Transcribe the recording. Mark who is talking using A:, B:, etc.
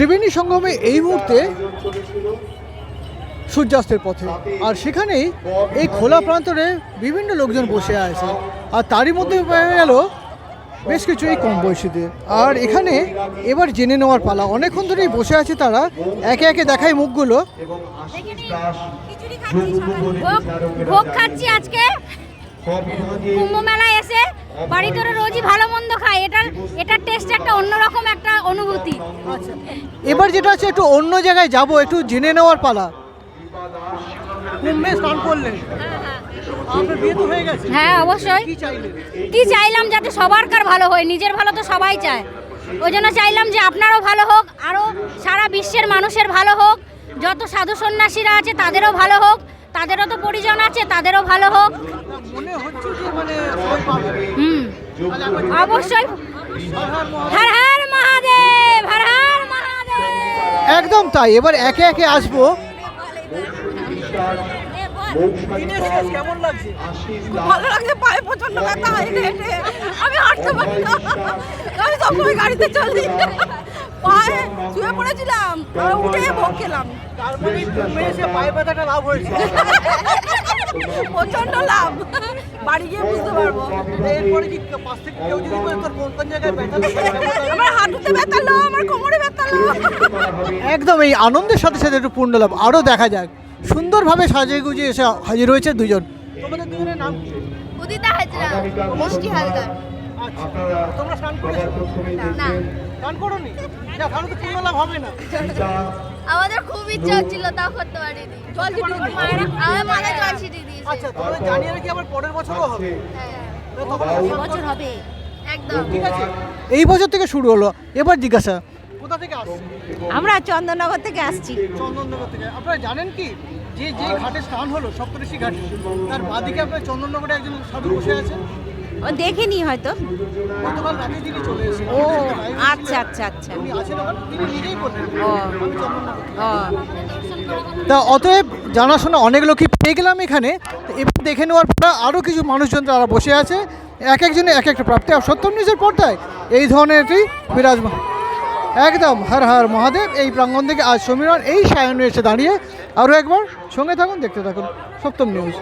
A: ত্রিবেণী সঙ্গমে এই মুহূর্তে সূর্যাস্তের পথে। আর সেখানেই এই খোলা প্রান্তরে বিভিন্ন লোকজন বসে আছে। আর তারই মধ্যে পাওয়া গেল বেশ কিছু এই কম বয়সীদের। আর এখানে এবার জেনে নেওয়ার পালা। অনেকক্ষণ ধরেই বসে আছে তারা। একে একে দেখায় মুখগুলো।
B: আজকে। কুম্ভ মেলায় এসে বাড়িতে ওরা রোজই ভালো মন্দ খাই এটার এটার টেস্ট একটা অন্যরকম একটা অনুভূতি।
A: এবার যেটা আছে একটু অন্য জায়গায় যাব একটু জেনে নেওয়ার পালা। কুম্ভে স্নান করলেন হয়ে
B: অবশ্যই।
A: কি
B: কি চাইলাম যাতে সবার কার ভালো হয়? নিজের ভালো তো সবাই চায়। ওই জন্য চাইলাম যে আপনারও ভালো হোক আরও সারা বিশ্বের মানুষের ভালো হোক যত সাধু সন্ন্যাসীরা আছে তাদেরও ভালো হোক। তাদেরও তো পরিজন আছে তাদেরও ভালো হোক।
A: মনে মানে
B: হুম। অবশ্যই। হর হর মহাদেব হর হর মহাদেব।
A: একদম তাই এবার একে একে আসব। কেমন লাগছে?
C: ভালো লাগছে পায়ে প্রচণ্ড ব্যথা হয় আমি হাঁটতে পারি না। আমি সবসময় গাড়িতে চলি। পড়েছিলাম। উঠে ভোগ খেলাম।
A: প্রচণ্ড লাভ।
C: বাড়ি গিয়ে বুঝতে পারব। আমার হাঁটুতে ব্যথালো আমার কোমরে ব্যথালো
A: একদম এই আনন্দের সাথে সাথে একটু পূর্ণ লাভ। আরও দেখা যাক। সুন্দরভাবে সাজিয়ে গুজিয়ে এসে হাজির হয়েছে দুজন। তোমাদের দুজনের নাম কি
B: উদিতা হাজরা মুষ্টি হালদার।
A: আচ্ছা। তোমরা করোনি? তাহলে তো লাভ হবে না।
B: আমাদের খুব ইচ্ছা হচ্ছিল তাও করতে পারিনি।
C: জল দিতে
B: মায়েরা আমার মাথায় জল ছিটিয়ে দিয়েছে।
A: আচ্ছা জানিয়ে রাখি আবার পরের বছরও হবে। তো
B: একদম।
A: ঠিক আছে। এই বছর থেকে শুরু হলো। এবার জিজ্ঞাসা কোথা থেকে আসছে?
C: আমরা চন্দননগর থেকে আসছি।
A: চন্দননগর থেকে। আপনারা জানেন কি? যে যে ঘাটে স্নান হলো সপ্তঋষি ঘাটে তার বাদিকে আপনার চন্দননগরে একজন সাধু বসে আছে
C: ও দেখিনি হয়তো।
A: গতকাল রাতে তিনি চলে এসেছেন।
C: ও আচ্ছা আচ্ছা আচ্ছা।
A: উনি আছেন ওখানে তিনি নিজেই বললেন।
C: ও।
A: আমি চন্দননগর থেকে।
C: ও।
A: তা অতএব জানাশোনা অনেক লোকই পেয়ে গেলাম এখানে। তো এবার দেখে নেওয়ার পর আরও কিছু মানুষজন তারা বসে আছে। এক একজনে এক একটা প্রাপ্তি। আর সত্যম নিজের পর্দায় এই ধরনের একটি বিরাজমান। একদম হর হর মহাদেব। এই প্রাঙ্গণ থেকে আজ সমীরণ। এই সায়নে এসে দাঁড়িয়ে আরও একবার সঙ্গে থাকুন দেখতে থাকুন সপ্তম নিউজ।